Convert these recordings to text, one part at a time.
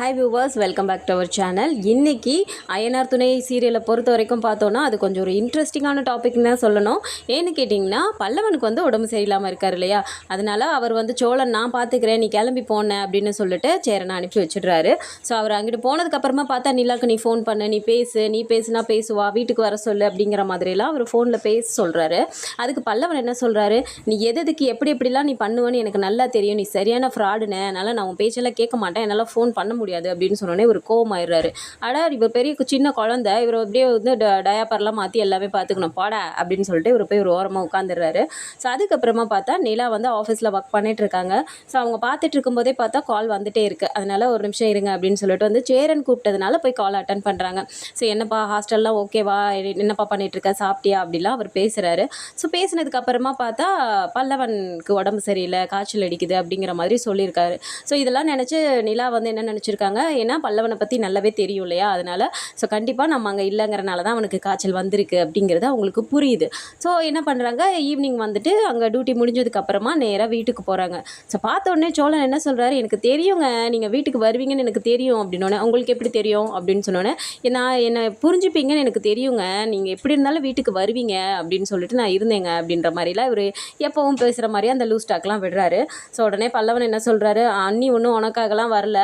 Hi viewers welcome back to our channel இன்றைக்கி அயனார் துணை சீரியலை பொறுத்த வரைக்கும் பார்த்தோன்னா அது கொஞ்சம் ஒரு இன்ட்ரெஸ்டிங்கான டாபிக்னு தான் சொல்லணும். ஏன்னு கேட்டிங்கன்னா பல்லவனுக்கு வந்து உடம்பு சரியில்லாமல் இருக்கார் இல்லையா? அதனால அவர் வந்து சோழன் நான் பார்த்துக்கிறேன் நீ கிளம்பி போனேன் அப்படின்னு சொல்லிட்டு சேரனை அனுப்பி வச்சிடுறாரு. ஸோ அவர் அங்கிட்டு போனதுக்கப்புறமா பார்த்தா நிலாக்கு நீ ஃபோன் பண்ணு நீ பேசு நீ பேசுனா பேசுவா வீட்டுக்கு வர சொல்லு அப்படிங்கிற மாதிரிலாம் அவர் ஃபோனில் பேச சொல்கிறாரு அதுக்கு பல்லவன் என்ன சொல்கிறாரு நீ எதுக்கு எப்படி எப்படிலாம் நீ பண்ணுவேன்னு எனக்கு நல்லா தெரியும். நீ சரியான ஃப்ராடுன்னு அதனால் நான் உன் பேச்செல்லாம் கேட்க மாட்டேன். என்னால் ஃபோன் பண்ண முடியும் முடியாது அப்படின்னு சொன்னோடனே இவர் கோவமாயிடுறாரு. அடா இவர் பெரிய கு- சின்ன குழந்தை இவர் அப்படியே வந்து ட- டயாப்பர்லாம் மாற்றி எல்லாமே பார்த்துக்கணும் போடா அப்படின்னு சொல்லிட்டு இவர் போய் ஒரு ஓரமாக உட்காந்துடுறாரு ஸோ அதுக்கப்புறமா பார்த்தா நிலா வந்து ஆஃபீஸில் ஒர்க் பண்ணிட்டு இருக்காங்க ஸோ அவங்க பார்த்துட்டு இருக்கும்போதே பார்த்தா கால் வந்துட்டே இருக்குது அதனால ஒரு நிமிஷம் இருங்க அப்படின்னு சொல்லிட்டு வந்து சேரன் கூப்பிட்டதுனால போய் கால் அட்டன் பண்ணுறாங்க ஸோ என்னப்பா ஹாஸ்டல்லாம் ஓகேவா என்னப்பா பண்ணிட்டு இருக்க சாப்பிட்டியா? அப்படிலாம் அவர் பேசுகிறாரு ஸோ பேசினதுக்கு அப்புறமா பார்த்தா பல்லவனுக்கு உடம்பு சரியில்லை காய்ச்சல் அடிக்குது அப்படிங்கிற மாதிரி சொல்லியிருக்காரு. ஸோ இதெல்லாம் நினச்சி நிலா வந்து என்ன நினச்சிருக்காங்க ஏன்னா பல்லவனை பற்றி நல்லாவே தெரியும் இல்லையா? அதனால் ஸோ கண்டிப்பாக நம்ம அங்கே இல்லைங்கிறனால தான் அவனுக்கு காய்ச்சல் வந்திருக்கு அப்படிங்கிறது அவங்களுக்கு புரியுது. ஸோ என்ன பண்ணுறாங்க ஈவினிங் வந்துட்டு அங்கே டியூட்டி முடிஞ்சதுக்கப்புறமா நேராக வீட்டுக்கு போகிறாங்க ஸோ பார்த்த உடனே சோழன் என்ன சொல்கிறாரு எனக்கு தெரியுங்க. நீங்கள் வீட்டுக்கு வருவீங்கன்னு எனக்கு தெரியும் அப்படின்னோடனே உங்களுக்கு எப்படி தெரியும்? அப்படின்னு சொன்னோன்னே நான் என்னை புரிஞ்சுப்பீங்கன்னு எனக்கு தெரியுங்க. நீங்கள் எப்படி இருந்தாலும் வீட்டுக்கு வருவீங்க அப்படின்னு சொல்லிட்டு நான் இருந்தேங்க அப்படின்ற மாதிரிலாம் இவர் எப்போவும் பேசுகிற மாதிரி அந்த லூஸ் டாக்லாம் விடுறாரு. ஸோ உடனே பல்லவன் என்ன சொல்கிறாரு அண்ணி ஒன்றும் உனக்காகலாம் வரல.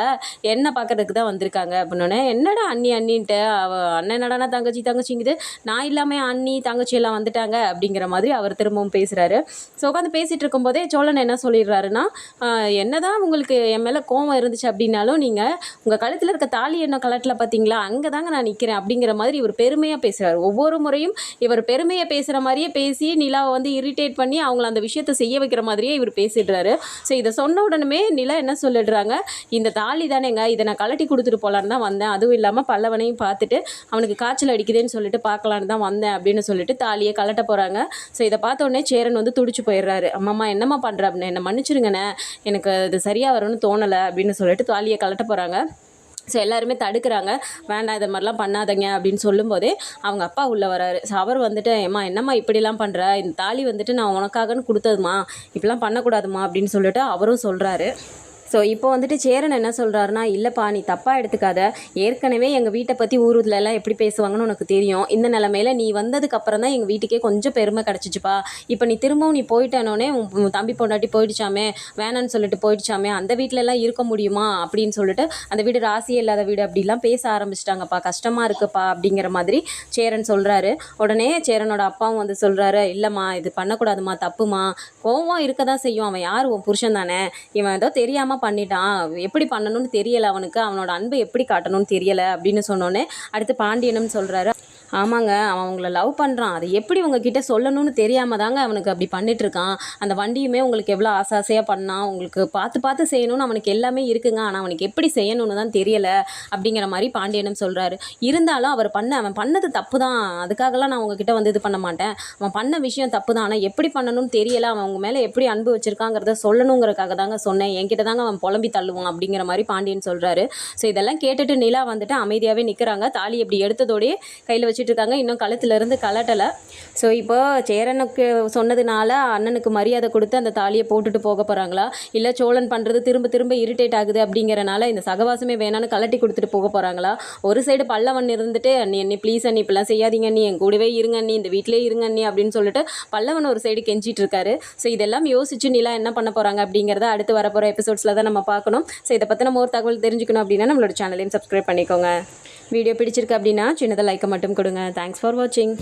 என்ன பார்க்கறதுக்கு தான் வந்திருக்காங்க அப்படின்னோடனே என்னடா அண்ணி அண்ணின்ட்டு? அவ அண்ணன் என்னடானா தங்கச்சி தங்கச்சிங்குது? நான் இல்லாமல் அண்ணி தங்கச்சி எல்லாம் வந்துட்டாங்க? அப்படிங்கிற மாதிரி அவர் திரும்பவும் பேசுகிறாரு ஸோ உட்காந்து பேசிகிட்டு இருக்கும்போதே சோழன் என்ன சொல்லிடுறாருன்னா என்ன என்னதான் உங்களுக்கு என் மேலே கோவம் இருந்துச்சு அப்படின்னாலும் நீங்கள் உங்கள் கழுத்தில் இருக்க தாலி என்ன கலட்டில் பார்த்தீங்களா அங்கே தாங்க நான் நிற்கிறேன் அப்படிங்கிற மாதிரி இவர் பெருமையாக பேசுகிறார் ஒவ்வொரு முறையும் இவர் பெருமையை பேசுகிற மாதிரியே பேசி நிலாவை வந்து இரிட்டேட் பண்ணி அவங்கள அந்த விஷயத்தை செய்ய வைக்கிற மாதிரியே இவர் பேசிடுறாரு. ஸோ இதை சொன்ன உடனே நிலா என்ன சொல்லிடுறாங்க இந்த தாலி தானேங்க இதை நான் கலட்டி கொடுத்துட்டு போகலான்னு தான் வந்தேன். அதுவும் இல்லாமல் பல்லவனையும் பார்த்துட்டு அவனுக்கு காய்ச்சல் அடிக்குதுன்னு சொல்லிட்டு பார்க்கலான்னு தான் வந்தேன் அப்படின்னு சொல்லிட்டு தாலியை கலட்ட போகிறாங்க ஸோ இதை பார்த்த உடனே சேரன் வந்து துடிச்சு போயிடுறாரு. அம்மா என்னம்மா பண்ணுற அப்படின்னு. என்னை மன்னிச்சிருங்கண்ணே. எனக்கு அது சரியாக வரும்னு தோணலை அப்படின்னு சொல்லிட்டு தாலியை கலட்ட போகிறாங்க ஸோ எல்லாருமே தடுக்கிறாங்க. வேண்டாம் இதை மாதிரிலாம் பண்ணாதீங்க அப்படின்னு சொல்லும்போதே அவங்க அப்பா உள்ளே வராரு. ஸோ அவர் வந்துட்டு ஏம்மா என்னம்மா இப்படிலாம் பண்ணுற இந்த தாலி வந்துட்டு நான் உனக்காகன்னு கொடுத்ததுமா? இப்படிலாம் பண்ணக்கூடாதுமா? அப்படின்னு சொல்லிட்டு அவரும் சொல்கிறாரு ஸோ இப்போ வந்துட்டு சேரன் என்ன சொல்கிறாருன்னா இல்லைப்பா நீ தப்பாக எடுத்துக்காத. ஏற்கனவே எங்கள் வீட்டை பற்றி ஊருதுலலாம் எப்படி பேசுவாங்கன்னு உனக்கு தெரியும். இந்த நிலமையில நீ வந்ததுக்கு அப்புறம் தான் எங்கள் வீட்டுக்கே கொஞ்சம் பெருமை கிடச்சிச்சுப்பா. இப்போ நீ திரும்பவும் நீ போயிட்டானோடனே உன் உன் தம்பி பொண்டாட்டி போயிடுச்சாமே வேணான்னு சொல்லிட்டு போயிடுச்சாமே அந்த வீட்டிலலாம் இருக்க முடியுமா? அப்படின்னு சொல்லிட்டு அந்த வீடு ராசியே இல்லாத வீடு அப்படிலாம் பேச ஆரம்பிச்சிட்டாங்கப்பா. கஷ்டமாக இருக்குப்பா அப்படிங்கிற மாதிரி சேரன் சொல்கிறாரு உடனே சேரனோட அப்பாவும் வந்து சொல்கிறாரு இல்லைம்மா இது பண்ணக்கூடாதும்மா தப்புமா கோவம் இருக்க தான் செய்யும். அவன் யார்? உன் புருஷன் தானே. இவன் ஏதோ தெரியாமல் பண்ணிட்டான். எப்படி பண்ணணும்னு தெரியலை அவனுக்கு. அவனோட அன்பை எப்படி காட்டணும்னு தெரியலை அப்படின்னு சொன்னோன்னே அடுத்து பாண்டியனும் சொல்கிறாரு ஆமாங்க அவன் அவங்கள லவ் பண்ணுறான் அதை எப்படி உங்ககிட்ட சொல்லணும்னு தெரியாமல் தாங்க அவனுக்கு அப்படி பண்ணிட்டு இருக்கான். அந்த வண்டியுமே உங்களுக்கு எவ்வளோ ஆசை ஆசையாக பண்ணான். உங்களுக்கு பார்த்து பார்த்து செய்யணும்னு அவனுக்கு எல்லாமே இருக்குங்க. ஆனால் அவனுக்கு எப்படி செய்யணும்னு தான் தெரியலை. அப்படிங்கிற மாதிரி பாண்டியனும் சொல்கிறாரு இருந்தாலும் அவர் பண்ண அவன் பண்ணது தப்பு தான் அதுக்காகலாம் நான் உங்ககிட்ட வந்து இது பண்ண மாட்டேன். அவன் பண்ண விஷயம் தப்பு தான் ஆனால் எப்படி பண்ணணும்னு தெரியலை. அவன் உங்கள் மேலே எப்படி அன்பு வச்சுருக்காங்கிறத சொல்லணுங்கிறக்காக தாங்க சொன்னேன். என்கிட்ட தாங்க அவன் புலம்பி தள்ளுவான் அப்படிங்கிற மாதிரி பாண்டியன் சொல்கிறாரு ஸோ இதெல்லாம் கேட்டுட்டு நிலா வந்துட்டு அமைதியாகவே நிற்கிறாங்க தாலி இப்படி எடுத்ததோடய கையில் வச்சு வச்சுட்டு இருக்காங்க இன்னும் கழுத்துலேருந்து கலட்டலை. ஸோ இப்போ சேரனுக்கு சொன்னதுனால அண்ணனுக்கு மரியாதை கொடுத்து அந்த தாலியை போட்டுட்டு போக போகிறாங்களா இல்லை சோழன் பண்ணுறது திரும்ப திரும்ப இரிட்டேட் ஆகுது அப்படிங்கிறனால இந்த சகவாசமே வேணான்னு கலட்டி கொடுத்துட்டு போக போகிறாங்களா ஒரு சைடு பல்லவன் இருந்துட்டு அண்ணி அண்ணி ப்ளீஸ் அண்ணி இப்பெல்லாம் செய்யாதீங்க அண்ணி. என் கூடவே இருங்க அண்ணி. இந்த வீட்டிலே இருங்க அண்ணி. அப்படின்னு சொல்லிட்டு பல்லவன் ஒரு சைடு கெஞ்சிட்டு இருக்காரு. ஸோ இதெல்லாம் யோசிச்சு நிலா என்ன பண்ண போகிறாங்க அப்படிங்கிறத அடுத்து வரப்போகிற எபிசோட்ஸில் தான் நம்ம பார்க்கணும். ஸோ இதை பற்றி நம்ம ஒரு தகவல் தெரிஞ்சுக்கணும் அப்படின்னா நம்மளோட சேனலையும் சப்ஸ்கிரைப் பண்ணிக்கோங்க. வீடியோ பிடிச்சிருக்கு அப்படின்னா சின்னதாக லைக்கை மட்டும் போடுங்க தேங்க்ஸ் ஃபார் வாட்சிங்